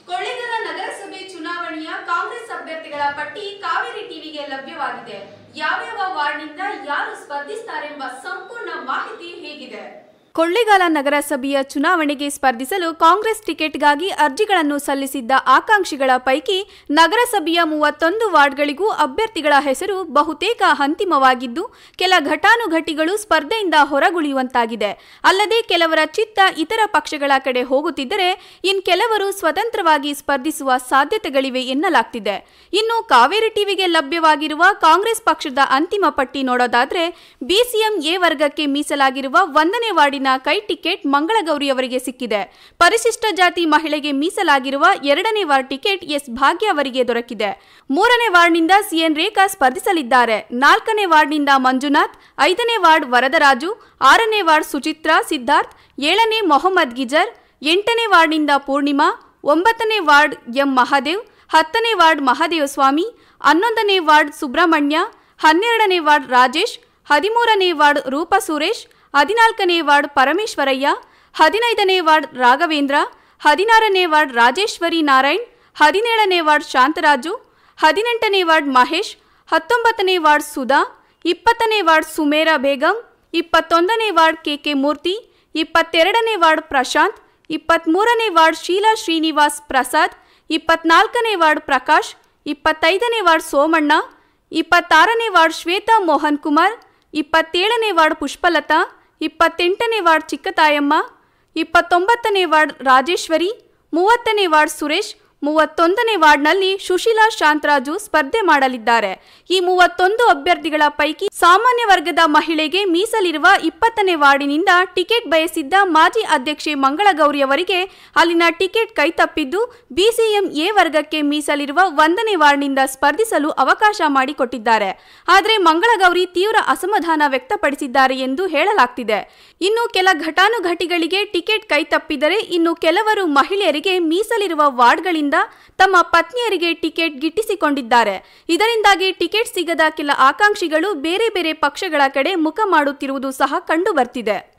ಕೊಳ್ಳೇಗಾಲ ನಗರಸಭೆ ಚುನಾವಣೆಯ ಕಾಂಗ್ರೆಸ್ ಅಭ್ಯರ್ಥಿಗಳ ಪಟ್ಟಿ ಕಾವೇರಿ ಟಿವಿಗೆ ಲಭ್ಯವಾಗಿದೆ. ಯಾವ್ಯಾವ ವಾರ್ಡ್ನಿಂದ ಯಾರು ಸ್ಪರ್ಧಿಸುತ್ತಾರೆಂಬ ಸಂಪೂರ್ಣ ಮಾಹಿತಿ ಕೊಳ್ಳೇಗಾಲ ನಗರಸಭೆಯ ಚುನಾವಣೆಗೆ ಸ್ಪರ್ಧಿಸಲು ಕಾಂಗ್ರೆಸ್ ಟಿಕೆಟ್ಗಾಗಿ ಅರ್ಜಿಗಳನ್ನು ಸಲ್ಲಿಸಿದ್ದ ಆಕಾಂಕ್ಷಿಗಳ ಪೈಕಿ ನಗರಸಭೆಯ ಮೂವತ್ತೊಂದು ವಾರ್ಡ್ಗಳಿಗೂ ಅಭ್ಯರ್ಥಿಗಳ ಹೆಸರು ಬಹುತೇಕ ಅಂತಿಮವಾಗಿದ್ದು, ಕೆಲ ಘಟಾನುಘಟಿಗಳು ಸ್ಪರ್ಧೆಯಿಂದ ಹೊರಗುಳಿಯುವಂತಾಗಿದೆ. ಅಲ್ಲದೆ ಕೆಲವರ ಚಿತ್ತ ಇತರ ಪಕ್ಷಗಳ ಕಡೆ ಹೋಗುತ್ತಿದ್ದರೆ, ಇನ್ ಕೆಲವರು ಸ್ವತಂತ್ರವಾಗಿ ಸ್ಪರ್ಧಿಸುವ ಸಾಧ್ಯತೆಗಳಿವೆ ಎನ್ನಲಾಗ್ತಿದೆ. ಇನ್ನು ಕಾವೇರಿ ಟಿವಿಗೆ ಲಭ್ಯವಾಗಿರುವ ಕಾಂಗ್ರೆಸ್ ಪಕ್ಷದ ಅಂತಿಮ ಪಟ್ಟಿ ನೋಡೋದಾದ್ರೆ ಬಿಸಿಎಂ ಎ ವರ್ಗಕ್ಕೆ ಮೀಸಲಾಗಿರುವ ಒಂದನೇ ವಾರ್ಡಿನ ಕೈ ಟಿಕೆಟ್ ಮಂಗಳಗೌರಿ ಅವರಿಗೆ ಸಿಕ್ಕಿದೆ. ಪರಿಶಿಷ್ಟ ಜಾತಿ ಮಹಿಳೆಗೆ ಮೀಸಲಾಗಿರುವ ಎರಡನೇ ವಾರ್ಡ್ ಟಿಕೆಟ್ ಎಸ್ ಭಾಗ್ಯ ಅವರಿಗೆ ದೊರಕಿದೆ. ಮೂರನೇ ವಾರ್ಡ್ನಿಂದ ಸಿಎನ್ ರೇಖಾ ಸ್ಪರ್ಧಿಸಲಿದ್ದಾರೆ. ನಾಲ್ಕನೇ ವಾರ್ಡ್ನಿಂದ ಮಂಜುನಾಥ್, ಐದನೇ ವಾರ್ಡ್ ವರದರಾಜು, ಆರನೇ ವಾರ್ಡ್ ಸುಚಿತ್ರಾ ಸಿದ್ಧಾರ್ಥ್, ಏಳನೇ ಮೊಹಮ್ಮದ್ ಗಿಜರ್, ಎಂಟನೇ ವಾರ್ಡ್ನಿಂದ ಪೂರ್ಣಿಮಾ, ಒಂಬತ್ತನೇ ವಾರ್ಡ್ ಎಂ ಮಹಾದೇವ್, ಹತ್ತನೇ ವಾರ್ಡ್ ಮಹಾದೇವ ಸ್ವಾಮಿ ಹನ್ನೊಂದನೇ ವಾರ್ಡ್ ಸುಬ್ರಹ್ಮಣ್ಯ, ಹನ್ನೆರಡನೇ ವಾರ್ಡ್ ರಾಜೇಶ್ ಹದಿಮೂರನೇ ವಾರ್ಡ್ ರೂಪ ಸುರೇಶ್, ಹದಿನಾಲ್ಕನೇ ವಾರ್ಡ್ ಪರಮೇಶ್ವರಯ್ಯ, ಹದಿನೈದನೇ ವಾರ್ಡ್ ರಾಘವೇಂದ್ರ, ಹದಿನಾರನೇ ವಾರ್ಡ್ ರಾಜೇಶ್ವರಿ ನಾರಾಯಣ್, ಹದಿನೇಳನೇ ವಾರ್ಡ್ ಶಾಂತರಾಜು, ಹದಿನೆಂಟನೇ ವಾರ್ಡ್ ಮಹೇಶ್, ಹತ್ತೊಂಬತ್ತನೇ ವಾರ್ಡ್ ಸುಧಾ, ಇಪ್ಪತ್ತನೇ ವಾರ್ಡ್ ಸುಮೇರಾ ಬೇಗಂ, ಇಪ್ಪತ್ತೊಂದನೇ ವಾರ್ಡ್ ಕೆಕೆ ಮೂರ್ತಿ, ಇಪ್ಪತ್ತೆರಡನೇ ವಾರ್ಡ್ ಪ್ರಶಾಂತ್ ಇಪ್ಪತ್ತ್ಮೂರನೇ ವಾರ್ಡ್ ಶೀಲಾ ಶ್ರೀನಿವಾಸ್ ಪ್ರಸಾದ್, ಇಪ್ಪತ್ನಾಲ್ಕನೇ ವಾರ್ಡ್ ಪ್ರಕಾಶ್, ಇಪ್ಪತ್ತೈದನೇ ವಾರ್ಡ್ ಸೋಮಣ್ಣ, ಇಪ್ಪತ್ತಾರನೇ ವಾರ್ಡ್ ಶ್ವೇತಾ ಮೋಹನ್ ಕುಮಾರ್ ಇಪ್ಪತ್ತೇಳನೇ ವಾರ್ಡ್ ಪುಷ್ಪಲತಾ ಇಪ್ಪತ್ತೆಂಟನೇ ವಾರ್ಡ್ ಚಿಕ್ಕತಾಯಮ್ಮ ಇಪ್ಪತ್ತೊಂಬತ್ತನೇ ವಾರ್ಡ್ ರಾಜೇಶ್ವರಿ ಮೂವತ್ತನೇ ವಾರ್ಡ್ ಸುರೇಶ್ ಮೂವತ್ತೊಂದನೇ ವಾರ್ಡ್ನಲ್ಲಿ ಸುಶೀಲಾ ಶಾಂತರಾಜು ಸ್ಪರ್ಧೆ ಮಾಡಲಿದ್ದಾರೆ. ಈ ಮೂವತ್ತೊಂದು ಅಭ್ಯರ್ಥಿಗಳ ಪೈಕಿ ಸಾಮಾನ್ಯ ವರ್ಗದ ಮಹಿಳೆಗೆ ಮೀಸಲಿರುವ ಇಪ್ಪತ್ತನೇ ವಾರ್ಡಿನಿಂದ ಟಿಕೆಟ್ ಬಯಸಿದ್ದ ಮಾಜಿ ಅಧ್ಯಕ್ಷೆ ಮಂಗಳಗೌರಿ ಅವರಿಗೆ ಅಲ್ಲಿನ ಟಿಕೆಟ್ ಕೈತಪ್ಪಿದ್ದು ಬಿಸಿಎಂ ಎ ವರ್ಗಕ್ಕೆ ಮೀಸಲಿರುವ ಒಂದನೇ ವಾರ್ಡ್ನಿಂದ ಸ್ಪರ್ಧಿಸಲು ಅವಕಾಶ ಮಾಡಿಕೊಟ್ಟಿದ್ದಾರೆ. ಆದರೆ ಮಂಗಳಗೌರಿ ತೀವ್ರ ಅಸಮಾಧಾನ ವ್ಯಕ್ತಪಡಿಸಿದ್ದಾರೆ ಎಂದು ಹೇಳಲಾಗ್ತಿದೆ. ಇನ್ನು ಕೆಲ ಘಟಾನುಘಟಿಗಳಿಗೆ ಟಿಕೆಟ್ ಕೈತಪ್ಪಿದರೆ ಇನ್ನು ಕೆಲವರು ಮಹಿಳೆಯರಿಗೆ ಮೀಸಲಿರುವ ವಾರ್ಡ್ಗಳಿಂದ ತಮ್ಮ ಪತ್ನಿಯರಿಗೆ ಟಿಕೆಟ್ ಗಿಟ್ಟಿಸಿಕೊಂಡಿದ್ದಾರೆ. ಇದರಿಂದಾಗಿ ಟಿಕೆಟ್ ಸಿಗದ ಕೆಲ ಆಕಾಂಕ್ಷಿಗಳು ಬೇರೆ ಬೇರೆ ಪಕ್ಷಗಳ ಕಡೆ ಮುಖ ಮಾಡುತ್ತಿರುವುದು ಸಹ ಕಂಡು ಬರ್ತಿದೆ